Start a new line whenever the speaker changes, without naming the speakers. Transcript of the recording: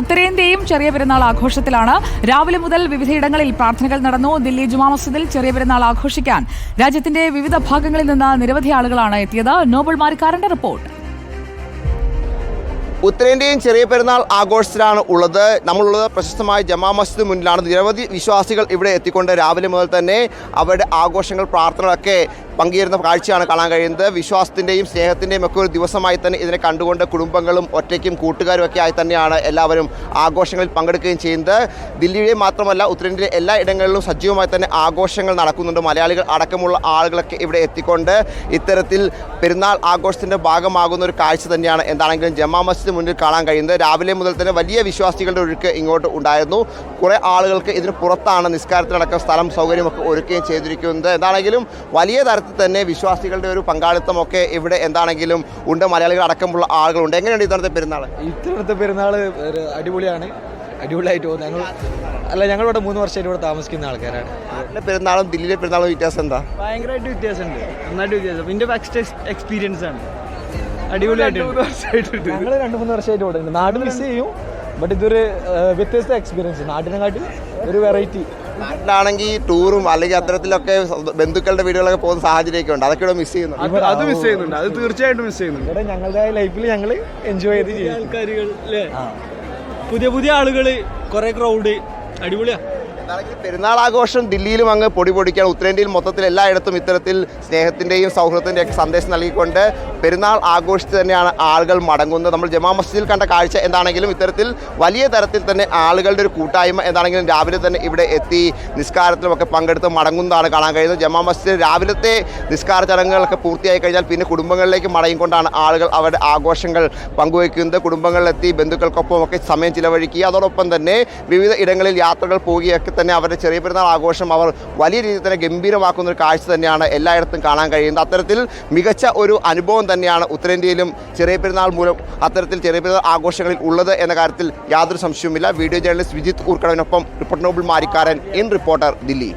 ഉത്തരേന്ത്യയും ചെറിയ പെരുന്നാൾ ആഘോഷത്തിലാണ്. രാവിലെ മുതൽ വിവിധയിടങ്ങളിൽ പ്രാർത്ഥനകൾ നടന്നു. ദില്ലി ജുമാ മസ്ജിദിൽ ചെറിയ പെരുന്നാൾ ആഘോഷിക്കാൻ രാജ്യത്തിന്റെ വിവിധ ഭാഗങ്ങളിൽ നിന്ന് നിരവധി ആളുകളാണ് എത്തിയത്. Nobel മാരിക്കാരന്റെ report.
ഉത്തരേന്ത്യയും ചെറിയ പെരുന്നാൾ ആഘോഷത്തിലാണ് ഉള്ളത്. നമ്മളുള്ളത് പ്രശസ്തമായ ജമാ മസ്ജിദ് മുന്നിലാണ്. നിരവധി വിശ്വാസികൾ ഇവിടെ എത്തിക്കൊണ്ട് രാവിലെ മുതൽ തന്നെ അവരുടെ ആഘോഷങ്ങൾ പ്രാർത്ഥനകളൊക്കെ പങ്കുചേരുന്ന കാഴ്ചയാണ് കാണാൻ കഴിയുന്നത്. വിശ്വാസത്തിന്റെയും സ്നേഹത്തിന്റെയും ഒക്കെ ഒരു ദിവസമായി തന്നെ ഇതിനെ കണ്ടുകൊണ്ട് കുടുംബങ്ങളും ഒറ്റയ്ക്കും കൂട്ടുകാരും ഒക്കെ ആയി തന്നെയാണ് എല്ലാവരും ആഘോഷങ്ങളിൽ പങ്കെടുക്കുകയും ചെയ്യുന്നത്. ദില്ലിയിലെ മാത്രമല്ല ഉത്തരേന്ത്യയിലെ എല്ലാ ഇടങ്ങളിലും സജീവമായി തന്നെ ആഘോഷങ്ങൾ നടക്കുന്നുണ്ട്. മലയാളികൾ അടക്കമുള്ള ആളുകളൊക്കെ ഇവിടെ എത്തിക്കൊണ്ട് ഇത്തരത്തിൽ പെരുന്നാൾ ആഘോഷത്തിന്റെ ഭാഗമാകുന്ന ഒരു കാഴ്ച തന്നെയാണ് എന്താണെങ്കിലും ജമാ മസ്ജിദ് മുന്നിൽ കാണാൻ കഴിയുന്നത്. രാവിലെ മുതൽ തന്നെ വലിയ വിശ്വാസികളുടെ ഒഴുക്ക് ഇങ്ങോട്ട് ഉണ്ടായിരുന്നു. കുറേ ആളുകൾക്ക് ഇതിന് പുറത്താണ് നിസ്കാരത്തിനടക്കം സ്ഥലം സൗകര്യമൊക്കെ ഒരുക്കുകയും ചെയ്തിരിക്കുന്നത്. എന്താണെങ്കിലും വലിയ തരത്തിൽ തന്നെ വിശ്വാസികളുടെ ഒരു പങ്കാളിത്തമൊക്കെ ഇവിടെ എന്താണെങ്കിലും ഉണ്ട്. മലയാളികൾ അടക്കമുള്ള ആളുകളുണ്ട്. എങ്ങനെയുണ്ട് ഇത്തരത്തെ പെരുന്നാൾ
ഇത്തവണത്തെ പെരുന്നാൾ ഒരു അടിപൊളിയാണ്. അടിപൊളിയായിട്ട് പോകുന്നു. ഞങ്ങൾ അല്ല ഞങ്ങളിവിടെ മൂന്ന് വർഷമായിട്ട് ഇവിടെ താമസിക്കുന്ന ആൾക്കാരാണ്.
നാട്ടിലെ പെരുന്നാളും ദില്ലിയിലെ പെരുന്നാളും വ്യത്യാസം എന്താ?
ഭയങ്കരമായിട്ട് വ്യത്യാസമുണ്ട്. നന്നായിട്ട് വ്യത്യാസം. എന്റെ ഫസ്റ്റ് എക്സ്പീരിയൻസ് ആണ്. അടിപൊളിയായിട്ട്
ഞങ്ങൾ രണ്ട് മൂന്ന് വർഷമായിട്ട് ഇവിടെ ഉണ്ട്. നാട് മിസ് ചെയ്യും ബട്ട് ഇതൊരു വ്യത്യസ്ത എക്സ്പീരിയൻസ് നാട്ടിനെക്കാട്ടി ഒരു വെറൈറ്റി
നാട്ടിലാണെങ്കിൽ ടൂറും അല്ലെങ്കിൽ അത്തരത്തിലൊക്കെ ബന്ധുക്കളുടെ വീടുകളൊക്കെ പോകുന്ന സാഹചര്യമൊക്കെ ഉണ്ട്. അതൊക്കെ ഇവിടെ മിസ് ചെയ്യുന്നുണ്ട്
അത് മിസ് ചെയ്യുന്നുണ്ട്. അത് തീർച്ചയായിട്ടും മിസ് ചെയ്യുന്നുണ്ട്.
ഇവിടെ ഞങ്ങളുടെ ലൈഫിൽ ഞങ്ങൾ എൻജോയ് ചെയ്ത്
ആൾക്കാരുകൾ പുതിയ പുതിയ ആളുകൾ കുറെ ക്രൗഡ് അടിപൊളിയാ.
പെരുന്നാൾ ആഘോഷം ദില്ലിയിലും അങ്ങ് പൊടി പൊടിക്കാൻ ഉത്തരേന്ത്യയിൽ മൊത്തത്തിൽ എല്ലായിടത്തും ഇത്തരത്തിൽ സ്നേഹത്തിന്റെയും സൗഹൃദത്തിന്റെയും ഒക്കെ സന്ദേശം നൽകിക്കൊണ്ട് പെരുന്നാൾ ആഘോഷിച്ച് തന്നെയാണ് ആളുകൾ മടങ്ങുന്നത്. നമ്മൾ ജമാ മസ്ജിദിൽ കണ്ട കാഴ്ച എന്താണെങ്കിലും ഇത്തരത്തിൽ വലിയ തരത്തിൽ തന്നെ ആളുകളുടെ ഒരു കൂട്ടായ്മ എന്താണെങ്കിലും രാവിലെ തന്നെ ഇവിടെ എത്തി നിസ്കാരത്തിലുമൊക്കെ പങ്കെടുത്ത് മടങ്ങുന്നതാണ് കാണാൻ കഴിയുന്നത്. ജമാ മസ്ജിദ് രാവിലത്തെ നിസ്കാര ചടങ്ങുകളൊക്കെ പൂർത്തിയായി കഴിഞ്ഞാൽ പിന്നെ കുടുംബങ്ങളിലേക്ക് മടങ്ങിക്കൊണ്ടാണ് ആളുകൾ അവരുടെ ആഘോഷങ്ങൾ പങ്കുവയ്ക്കുന്നത്. കുടുംബങ്ങളിലെത്തി ബന്ധുക്കൾക്കൊപ്പം ഒക്കെ സമയം ചിലവഴിക്കുക. അതോടൊപ്പം തന്നെ വിവിധ ഇടങ്ങളിൽ യാത്രകൾ പോവുകയൊക്കെ തന്നെ അവരുടെ ചെറിയ പെരുന്നാൾ ആഘോഷം അവർ വലിയ രീതിയിൽ തന്നെ ഗംഭീരമാക്കുന്ന ഒരു കാഴ്ച തന്നെയാണ് എല്ലായിടത്തും കാണാൻ കഴിയുന്നത്. അത്തരത്തിൽ മികച്ച ഒരു അനുഭവം തന്നെയാണ് ഉത്തരേന്ത്യയിലും ചെറിയ പെരുന്നാൾ മൂലം അത്തരത്തിൽ ചെറിയ പെരുന്നാൾ ആഘോഷങ്ങളിൽ ഉള്ളത് എന്ന കാര്യത്തിൽ യാതൊരു സംശയവുമില്ല. Video journalist Vijith ഊർക്കടവിനൊപ്പം report Noble Marikkaran in Reporter Delhi